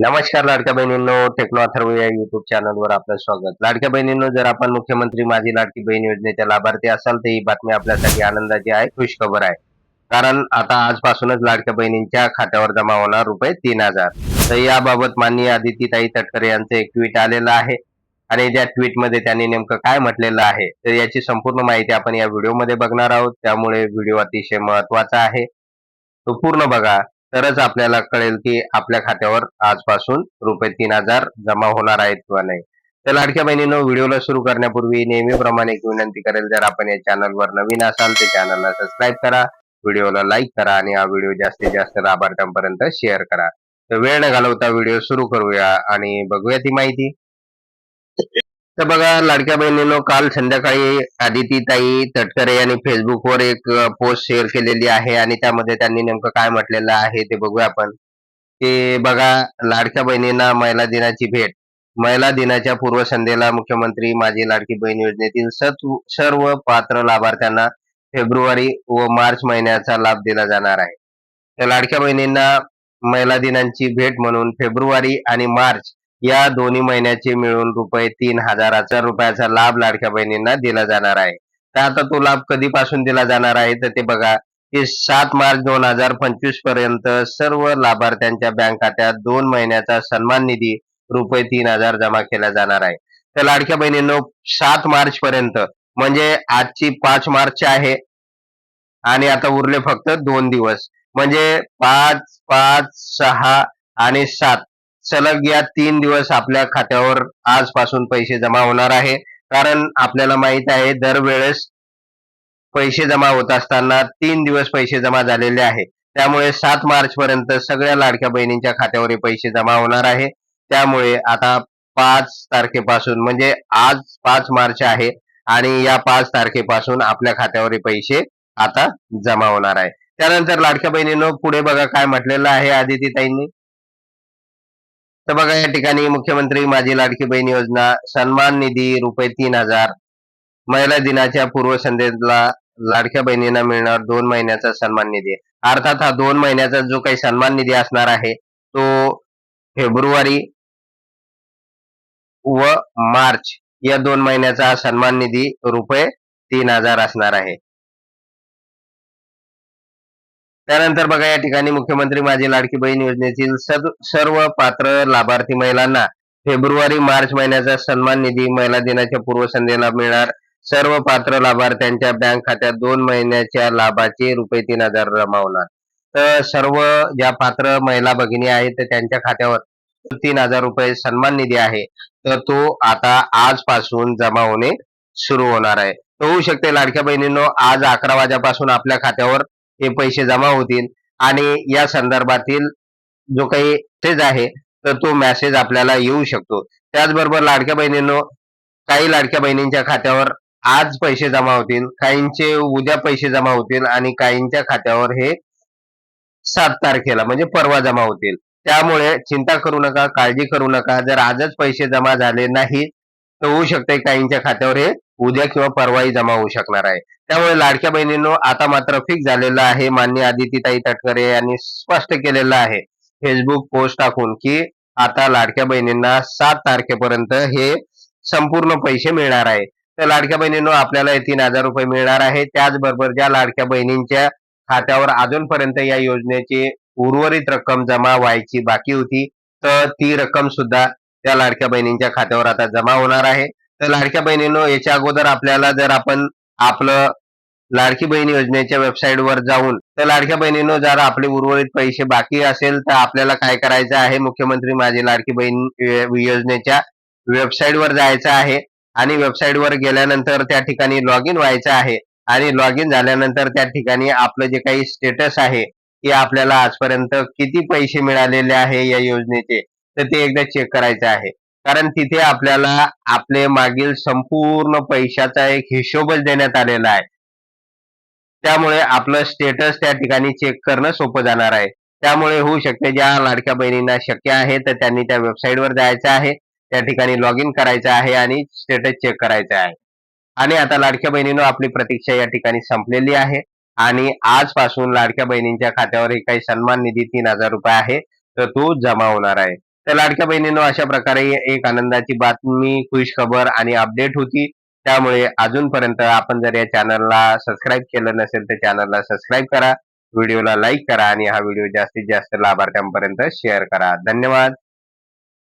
नमस्कार लाडक्या बहिणींनो टेक्नो अथर्व या युट्यूब चॅनलवर आपलं स्वागत. लाडक्या बहिणींनो जर आपण मुख्यमंत्री माझी लाडकी बहीण योजनेच्या लाभार्थी असाल तर ही बातमी आपल्यासाठी आनंदाची आहे खुश खबर आहे. कारण आता आजपासूनच लाडक्या बहिणींच्या खात्यावर जमा होणार रुपये तीन हजार. तर याबाबत माननीय आदितीताई तटकरे यांचं एक ट्विट आलेलं आहे. आणि त्या ट्विटमध्ये त्यांनी नेमकं काय म्हटलेलं आहे तर याची संपूर्ण माहिती आपण या व्हिडिओमध्ये बघणार आहोत. त्यामुळे व्हिडिओ अतिशय महत्त्वाचा आहे. तो पूर्ण बघा. तरच आपल्याला कळेल की आपल्या खात्यावर आजपासून रुपये तीन हजार जमा होणार आहेत किंवा नाही. तर लाडक्या बहिणीनं व्हिडिओला सुरू करण्यापूर्वी नेहमीप्रमाणे एक विनंती करेल जर आपण या चॅनलवर नवीन असाल तर चॅनलला सबस्क्राईब करा व्हिडिओला लाईक करा आणि हा व्हिडिओ जास्तीत जास्त लाभार्थ्यांपर्यंत शेअर करा. तर वेळ न घालवता व्हिडिओ सुरू करूया आणि बघूया ती माहिती. तर बघा लाडक्या बहिणीनो काल संध्याकाळी आदितीताई तटकरे यांनी फेसबुकवर एक पोस्ट शेअर केलेली आहे आणि त्यामध्ये त्यांनी नेमकं काय म्हटलेलं आहे ते बघूया आपण. की बघा लाडक्या बहिणींना महिला दिनाची भेट. महिला दिनाच्या पूर्वसंध्येला मुख्यमंत्री माझी लाडकी बहीण योजनेतील सर्व पात्र लाभार्थ्यांना फेब्रुवारी व मार्च महिन्याचा लाभ दिला जाणार आहे. तर लाडक्या बहिणींना महिला दिनांची भेट म्हणून फेब्रुवारी आणि मार्च या दोन्ही महिन्याचे मिळून रुपये तीन हजाराचा रुपयाचा लाभ लाडक्या बहिणींना दिला जाणार आहे. तर आता तो लाभ कधीपासून दिला जाणार आहे? तर ते बघा की सात मार्च दोन हजार पंचवीसपर्यंत सर्व लाभार्थ्यांच्या बँक खात्यात दोन महिन्याचा सन्मान निधी रुपये तीन हजार जमा केला जाणार आहे. तर लाडक्या बहिणींनो सात मार्च पर्यंत म्हणजे आजची पाच मार्च आहे. आणि आता उरले फक्त दोन दिवस म्हणजे पाच पाच सहा आणि सात. सलग या तीन दिवस आपल्या खात्यावर आजपासून पैसे जमा होणार आहे. कारण आपल्याला माहीत आहे दरवेळेस पैसे जमा होत असताना तीन दिवस पैसे जमा झालेले आहे. त्यामुळे सात मार्च पर्यंत सगळ्या लाडक्या बहिणींच्या खात्यावर पैसे जमा होणार आहे. त्यामुळे आता पाच तारखेपासून म्हणजे आज पाच मार्च आहे आणि या पाच तारखेपासून आपल्या खात्यावर पैसे आता जमा होणार आहे. त्यानंतर लाडक्या बहिणीनं पुढे बघा काय म्हटलेलं आहे आदितीताईंनी. तर बघा या ठिकाणी मुख्यमंत्री माझी लाडकी बहीण योजना सन्मान निधी रुपये तीन हजार महिला दिनाच्या पूर्वसंध्येला लाडक्या बहिणींना मिळणार दोन महिन्याचा सन्मान निधी. अर्थात हा दोन महिन्याचा जो काही सन्मान निधी असणार आहे तो फेब्रुवारी व मार्च या दोन महिन्याचा हा सन्मान निधी रुपये तीन हजार असणार आहे. त्यानंतर बघा या ठिकाणी मुख्यमंत्री माझी लाडकी बहीण योजनेतील सर्व- पात्र लाभार्थी महिलांना फेब्रुवारी मार्च महिन्याचा सन्मान निधी महिला दिनाच्या पूर्वसंध्येला मिळणार. सर्व पात्र लाभार्थ्यांच्या बँक खात्यात दोन महिन्याच्या लाभाचे रुपये तीन हजार जमा होणार तर सर्व ज्या पात्र महिला भगिनी आहेत तर त्यांच्या खात्यावर तीन हजार रुपये सन्मान निधी आहे. तर तो आता आजपासून जमा होणे सुरू होणार आहे. होऊ शकते लाडक्या बहिणींनो आज अकरा वाजेपासून आपल्या खात्यावर हे पैसे जमा होतील आणि या संदर्भातील जो काही मेसेज आहे तर तो मेसेज आपल्याला येऊ शकतो. त्याचबरोबर लाडक्या बहिणींनो काही लाडक्या बहिणींच्या खात्यावर आज पैसे जमा होतील काहींचे उद्या पैसे जमा होतील आणि काहींच्या खात्यावर हे सात तारखेला म्हणजे परवा जमा होतील. त्यामुळे चिंता करू नका काळजी करू नका. जर आजच पैसे जमा झाले नाही तर होऊ शकते काहींच्या खात्यावर हे उद्या किंवा परवाही जमा होऊ शकणार आहे. त्यामुळे लाडक्या बहिणींनो आता मात्र फिक्स झालेलं आहे. मान्य आदितीताई तटकरे यांनी स्पष्ट केलेलं आहे. फेसबुक पोस्ट टाकून की आता लाडक्या बहिणींना सात तारखेपर्यंत हे संपूर्ण पैसे मिळणार आहे. तर लाडक्या बहिणींनो आपल्याला हे तीन हजार रुपये मिळणार आहे. त्याचबरोबर ज्या लाडक्या बहिणींच्या खात्यावर अजूनपर्यंत या योजनेची उर्वरित रक्कम जमा व्हायची बाकी होती तर ती रक्कम सुद्धा त्या लाडक्या बहिणींच्या खात्यावर आता जमा होणार आहे. तर लाडक्या बहिणींनो याच्या अगोदर आपल्याला जर आपण आपलं लाडकी बहीण योजनेच्या वेबसाईट वर जाऊन तर लाडक्या बहिणीनो जर आपले उर्वरित पैसे बाकी असेल तर आपल्याला काय करायचं आहे? मुख्यमंत्री माझी लाडकी बहीण योजनेच्या वेबसाईट वर जायचं आहे. आणि वेबसाईट वर गेल्यानंतर त्या ठिकाणी लॉग इन व्हायचं आहे. आणि लॉग इन झाल्यानंतर त्या ठिकाणी आपलं जे काही स्टेटस आहे की आपल्याला आजपर्यंत किती पैसे मिळालेले आहे या योजनेचे तर ते एकदा चेक करायचं आहे. कारण तिथे आपल्याला आपले मागील संपूर्ण पैशाचा एक हिशोबच देण्यात आलेला आहे. त्यामुळे आपलं स्टेटस त्या ठिकाणी चेक करणं सोपं जाणार आहे. त्यामुळे होऊ शकते ज्या लाडक्या बहिणींना शक्य आहे तर त्यांनी त्या वेबसाईटवर जायचं आहे त्या ठिकाणी लॉग इन करायचं आहे आणि स्टेटस चेक करायचं आहे. आणि आता लाडक्या बहिणीनं आपली प्रतीक्षा या ठिकाणी संपलेली आहे. आणि आजपासून लाडक्या बहिणींच्या खात्यावर काही सन्मान निधी तीन हजार रुपये आहे तर तो जमा होणार आहे. तर लाडक्या बहिणींनो अशा प्रकारे एक आनंदाची बातमी खुश खबर आणि अपडेट होती. त्यामुळे अजूनपर्यंत आपण जर या चॅनलला सबस्क्राईब केलं नसेल तर चॅनलला सबस्क्राईब करा. व्हिडिओला लाईक करा आणि हा व्हिडिओ जास्तीत जास्त लाभार्थ्यांपर्यंत शेअर करा. धन्यवाद.